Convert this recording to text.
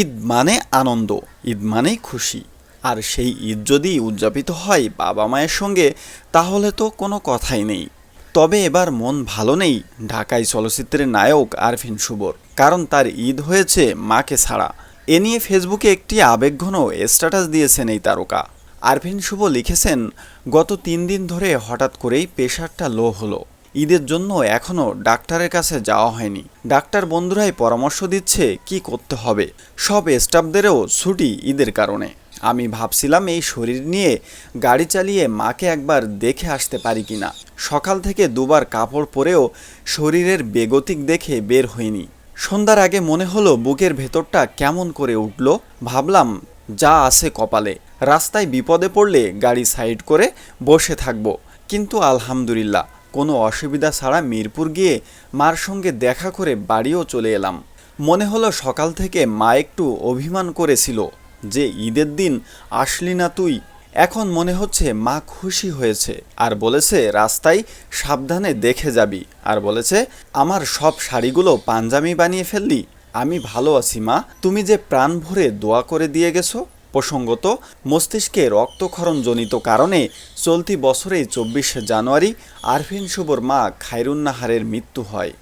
ঈদ মানে আনন্দ, ঈদ মানেই খুশি। আর সেই ঈদ যদি উদযাপিত হয় বাবা মায়ের সঙ্গে, তাহলে তো কোনো কথাই নেই। তবে এবার মন ভালো নেই ঢাকাই চলচ্চিত্রের নায়ক আরফিন শুভর কারণ তার ঈদ হয়েছে মাকে ছাড়া। এ নিয়ে ফেসবুকে একটি আবেগঘন স্ট্যাটাস দিয়েছেন এই তারকা। আরফিন শুভ লিখেছেন, গত তিন দিন ধরে হঠাৎ করেই প্রেশারটা লো হলো। ঈদের জন্য এখনও ডাক্তারের কাছে যাওয়া হয়নি। ডাক্তার বন্ধুরাই পরামর্শ দিচ্ছে কি করতে হবে। সব স্টাফদেরও ছুটি ঈদের কারণে। আমি ভাবছিলাম এই শরীর নিয়ে গাড়ি চালিয়ে মাকে একবার দেখে আসতে পারি কিনা। সকাল থেকে দুবার কাপড় পরেও শরীরের বেগতিক দেখে বের হইনি। সন্ধ্যার আগে মনে হলো বুকের ভেতরটা কেমন করে উঠল। ভাবলাম, যা আছে কপালে। রাস্তায় বিপদে পড়লে গাড়ি সাইড করে বসে থাকব। কিন্তু আলহামদুলিল্লাহ কোনো অসুবিধা ছাড়া মিরপুর গিয়ে মার সঙ্গে দেখা করে বাড়িও চলে এলাম। মনে হলো সকাল থেকে মা একটু অভিমান করেছিল যে ঈদের দিন আসলি না তুই। এখন মনে হচ্ছে মা খুশি হয়েছে আর বলেছে, রাস্তায় সাবধানে দেখে যাবি। আর বলেছে, আমার সব শাড়িগুলো পাঞ্জাবি বানিয়ে ফেললি। আমি ভালো আছি মা। তুমি যে প্রাণ ভরে দোয়া করে দিয়ে গেছো। প্রসঙ্গত মস্তিষ্কে রক্তক্ষরণজনিত কারণে চলতি বছরেই চব্বিশে জানুয়ারি আরফিন শুভর মা খাইরুন্নাহারের মৃত্যু হয়।